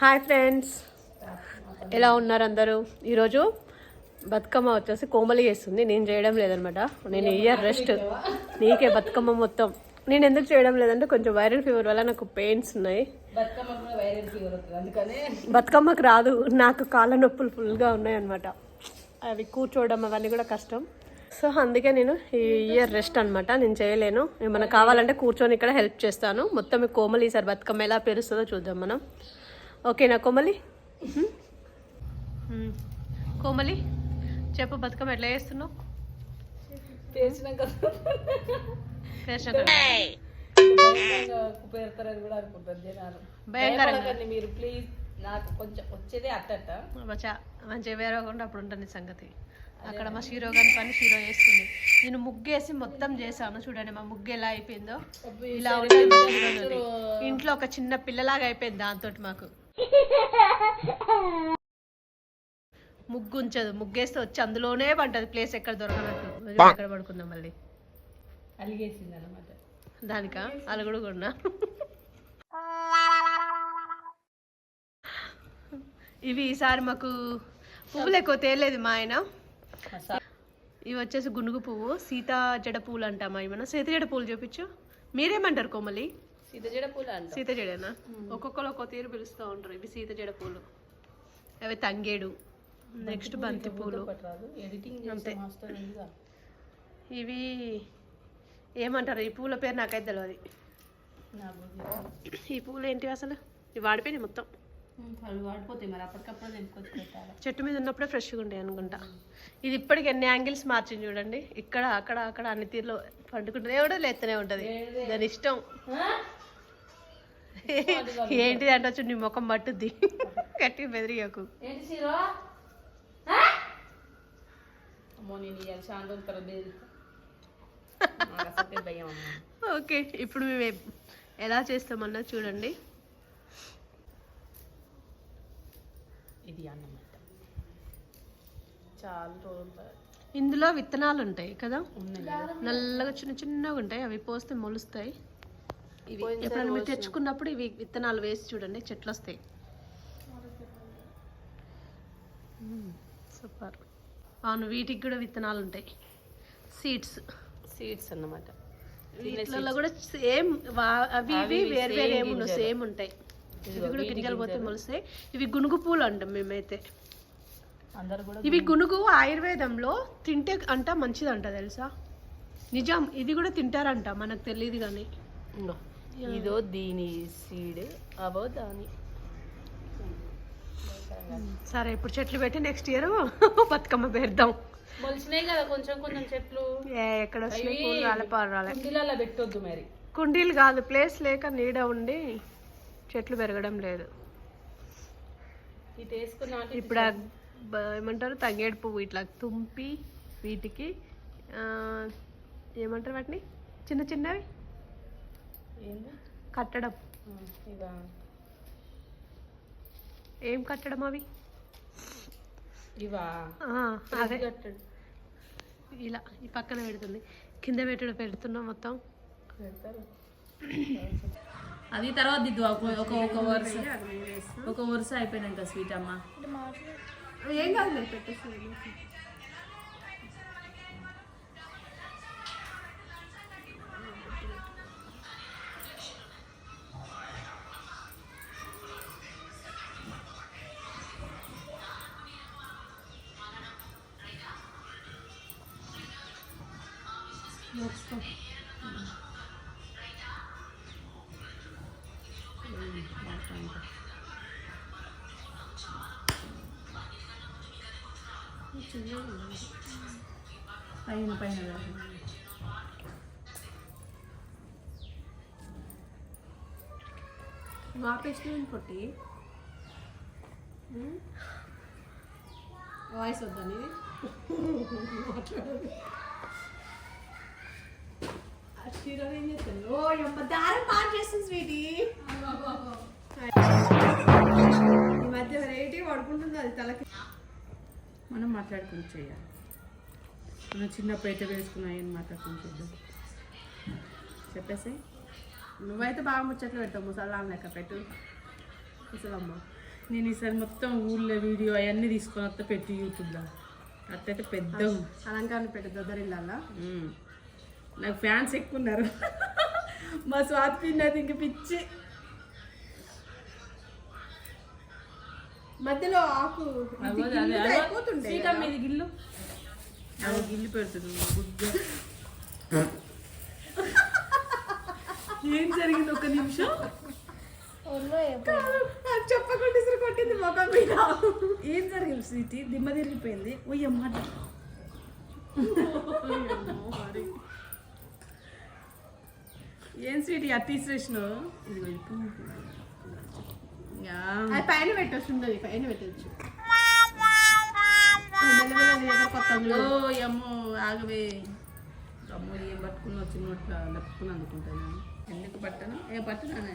Hi friends. ఎలా ఉన్నారు అందరూ? ఈరోజు బతుకమ్మ వచ్చేసి కోమలి చేస్తుంది. నేను చేయడం లేదనమాట. నేను ఇయర్ రెస్ట్? నీకే బతుకమ్మ మొత్తం. నేను ఎందుకు చేయడం లేదంటే కొంచెం వైరల్ ఫీవర్ వల్ల నాకు పెయిన్స్ ఉన్నాయి. బతుకమ్మకు రాదు. నాకు కాళ్ళ నొప్పులు ఫుల్గా ఉన్నాయి అనమాట అవి కూర్చోవడం అవన్నీ కూడా కష్టం. సో అందుకే నేను ఈ ఇయర్ రెస్ట్ అనమాట నేను చేయలేను. ఏమైనా కావాలంటే కూర్చొని ఇక్కడ హెల్ప్ చేస్తాను. మొత్తం కోమలి ఈసారి బతుకమ్మ ఎలా పేరుస్తుందో చూద్దాం మనం. ఓకేనా కోమలి. కోమలి చెప్పు బతుకమ్మ ఎట్లా చేస్తున్నావు? మీరు ప్లీజ్. నాకు కొంచెం వచ్చేదే అట్టట. మచ్చా మంచిగా వేరకుండా అప్పుడు ఉంటుంది సంగతి. అక్కడ మా షీరో గారి పని షీరో చేస్తుంది. నేను ముగ్గేసి మొత్తం చేశాను చూడండి మా ముగ్గు ఎలా అయిపోయిందో. ఇలా ఉంటుంది. ఇంట్లో ఒక చిన్న పిల్లలాగా అయిపోయింది దాంతో మాకు. ముగ్గు ఉంచదు ముగ్గేస్తే వచ్చి అందులోనే పంటది ప్లేస్ ఎక్కడ దొరకనట్టు. ఎక్కడ పడుకుందాం మళ్ళీ? అలిగేసింది అనమాట దానికా అలుగుడు కొన్నా. ఇవి ఈసారి మాకు పువ్వులు ఎక్కువ తేలేదు మా ఆయన. ఇవి వచ్చేసి గునుగు పువ్వు సీతా జడ పూలు అంటామా ఏమన్నా? సీత జడ పూలు చూపించు. మీరేమంటారు కోమలి? సీతజడ పూలు అంట సీత జడేనా ఒక్కొక్కరు ఒక్కో తీరు పిలుస్తూ ఉంటారు ఇవి సీత జడ పూలు అవి తంగేడు నెక్స్ట్ బంతి పూలు ఉందిగా. ఇవి ఏమంటారు? ఈ పూల పేరు నాకైతే తెలియదు ఈ పూలు ఏంటి అసలు? ఇవి వాడిపోయినాయి మొత్తం. చెట్టు మీద ఉన్నప్పుడే ఫ్రెష్గా ఉంటాయి అనుకుంటా. ఇది ఇప్పటికి ఎన్ని యాంగిల్స్ మార్చింది చూడండి. ఇక్కడ అక్కడ అక్కడ అన్ని తీరులో పండుకుంటుంది. ఎవడో లేస్తూనే ఉంటుంది. దాని ఇష్టం. ఏంటిది అంటే వచ్చి నీ ముఖం పట్టుద్ది. గట్టి బెదిరియకు ఓకే ఇప్పుడు మేము ఎలా చేస్తామన్నా చూడండి. ఇది అన్నమాట. చాలా రోజుల ఇందులో విత్తనాలు ఉంటాయి కదా? నల్లగా చిన్న చిన్నగా ఉంటాయి అవి పోస్తే మొలుస్తాయి. ఇవి ఎప్పుడైనా మీరు తెచ్చుకున్నప్పుడు ఇవి విత్తనాలు వేసి చూడండి చెట్లు వస్తాయి సూపర్. అవును వీటికి కూడా విత్తనాలు ఉంటాయి. సీడ్స్. సీడ్స్ అన్నమాట. వీటిలలో కూడా సేమ్ అవి ఇవి వేరు వేరు ఏముండవు సేమ్ ఉంటాయి. ఇవి కూడా గింజలు పోతే మొలుస్తాయి. ఇవి గునుగు పూలు అంటాం మేమైతే. ఇవి గునుగు ఆయుర్వేదంలో తింటే అంట మంచిదంట తెలుసా? నిజం ఇది కూడా తింటారంట మనకు తెలియదు కానీ. ఇదో దీని సీడ్ అవో దాని. సరే ఇప్పుడు చెట్లు పెట్టి నెక్స్ట్ ఇయర్ బతుకమ్మ పేరుద్దాం మొలిచినాయి కదా కొంచెం కొంచెం చెట్లు. ఏ ఎక్కడ కుండీలలో పెట్టొద్దు మరి. కుండీలు కాదు ప్లేస్ లేక నీడ ఉండి చెట్లు పెరగడం లేదు. ఇప్పుడు ఏమంటారు? తంగేడు పువ్వు ఇట్లా తుంపి వీటికి ఏమంటారు వాటిని? చిన్న చిన్నవి? కట్టడం. ఇదా. ఏం కట్టడం అవి? ఇవా? ఆ, అదే. కట్టడు. ఇలా ఈ పక్కన పెడుతుంది. కింద పెట్టడం పెడుతున్నాం మొత్తం. పెడతారు. అది తర్వాత దిద్దు ఒక ఒక ఒక వరుస. ఒక వరుస అయిపోయినాక స్వీట్ అమ్మ. ఏం కాదు పెట్టేసి పైన పైన వాపేసిన పొట్టి వాయిస్ వద్దని ఏం చేస్తాను ఓ అమ్మ దారం పాటు చేస్తుంది స్వీటీ ఈ మధ్య వెరైటీ పడుకుంటుంది అది తలకి మనం మాట్లాడుకుని చేయాలి. మనం చిన్నప్పుడు అయితే వేసుకున్నాం ఏం మాట్లాడుకుని చేద్దాం? చెప్పేసి. నువ్వైతే బాగా ముచ్చట్లు పెట్టావు ముసలాం లెక్క పెట్టు. ముసలమ్మ నేను ఈసారి మొత్తం ఊళ్ళో వీడియో అవన్నీ తీసుకొని వస్తా పెట్టి యూట్యూబ్లో. అట్లయితే పెద్ద అలంకారం పెట్టి దొదరిల్లాలా నాకు ఫ్యాన్స్ ఎక్కువ ఉన్నారు మా స్వాతి పిండి అది ఇంక పిచ్చి. మధ్యలో ఆకు మీద గిల్లు. గిల్లు పెడుతుంది. ఏం జరిగింది ఒక నిమిషం? చెప్పకుండా ఇసురు కొట్టింది మొఖం మీద. ఏం జరిగింది స్వీతి దిమ్మ తిరిగిపోయింది. ఒయ్యమ్మ ఏం స్వీట్ అట్టి ఇసిరేసినావు ఇదిగో. యా. అది పైన పెట్టచ్చు ఉండదు పైన పెట్టచ్చు. అమ్మో ఆగవే. అమ్మో ఏం పట్టుకుని వచ్చి నోట్ల లప్పుకుని అందుకుంటాను ఎందుకు పట్టను? ఏ పట్టునానే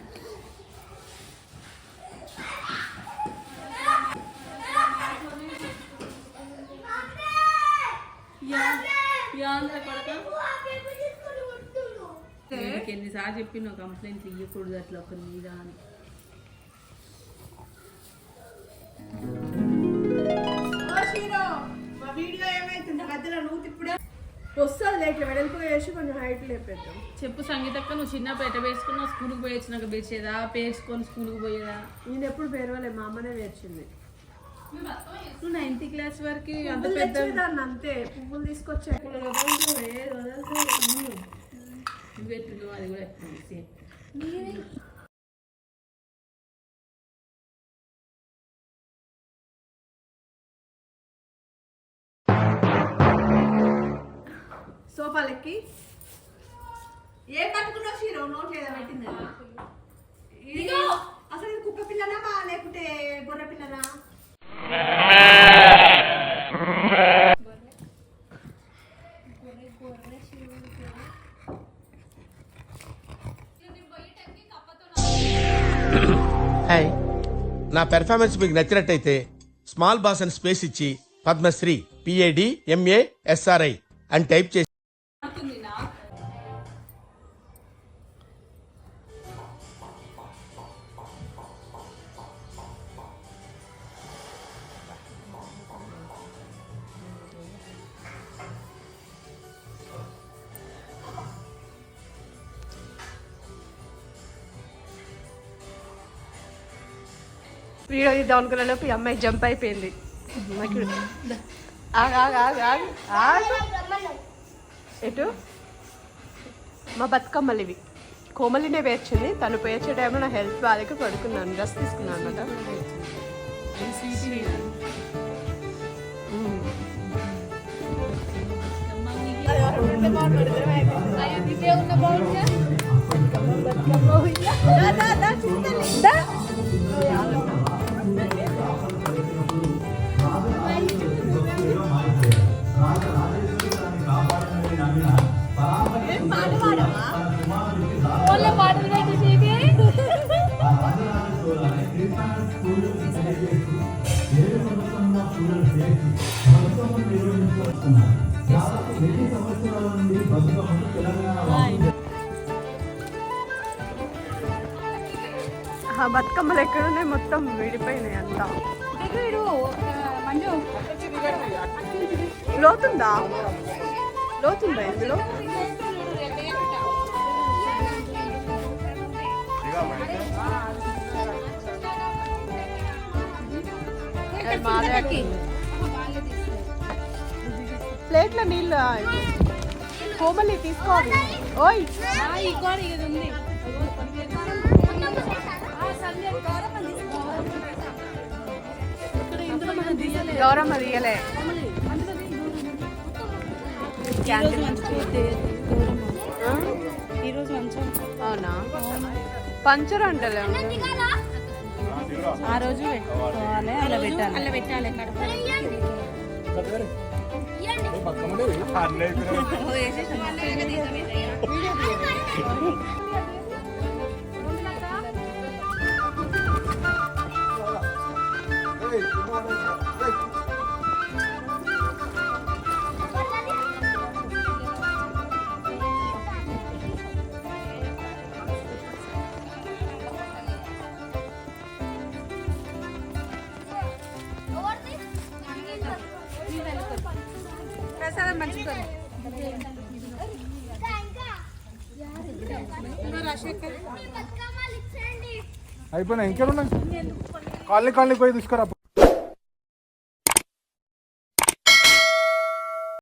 వీడికి ఎన్నిసార్లు చెప్పిన కంప్లైంట్ ఇవ్వకూడదు అట్లా ఒకరి మీద అని. మా వీడియో ఏమైతుంది మధ్యలో నువ్వు ఇప్పుడే. వస్తుంది లేక వెడల్పు వేసి కొంచెం హైట్ లేపేద్దాం చెప్పు సంగీతక్క నువ్వు చిన్న పెట్ట వేసుకున్నావు స్కూల్కి పోయి వచ్చినాక వేసేదా పేర్చుకొని స్కూల్కి పోయేదా? నేను ఎప్పుడు పేరవలే మా అమ్మనే వేర్చింది నువ్వు నైన్త్ క్లాస్ వరకు అంత పెద్ద అంతే పువ్వులు తీసుకొచ్చా ఎట్లున్నావు అది కూడా సేమ్ సోఫాలెక్కి. ఏం పట్టుకున్నావు షీరో నోట్ లేదా పెట్టింది. ఇది అసలు ఇది కుక్క పిల్లనా మా లేకుంటే గొర్రె పిల్లనా? హాయ్. నా పెర్ఫార్మెన్స్ మీకు నచ్చినట్టయితే స్మాల్ బాస్ అని స్పేస్ ఇచ్చి Padmashri P A D M A S R I అని టైప్ చేసి వీడియో తీద్దాం అనుకున్న లోపు ఈ అమ్మాయి జంప్ అయిపోయింది. ఎటు? మా బతుకమ్మలు ఇవి కోమలినే పేర్చింది. తను పేర్చే టైంలో నా హెల్త్ బాగాలేక పడుకున్నాను. డ్రెస్ తీసుకున్నాను అనమాట బతుకమ్మలు ఎక్కడున్నాయి మొత్తం విడిపోయినాయి అంతా. లోతుందా? లోతుందా ఇందులో? ప్లేట్లో నీళ్ళు కోమలి తీసుకోవాలి. ఓయ్. గౌరమ్మ తీయలే. ఆ? ఈరోజు అవునా? పంచర్ అంటలే. ఆ రోజు పెట్టుకోవాలి అలా పెట్టాలి. అలా పెట్టాలి. కడప ప్రసాదం పంచుకోండి అయిపోయినా ఇంకేమున్నాయి? కాలనీ కాలనీ పోయి తీసుకురా.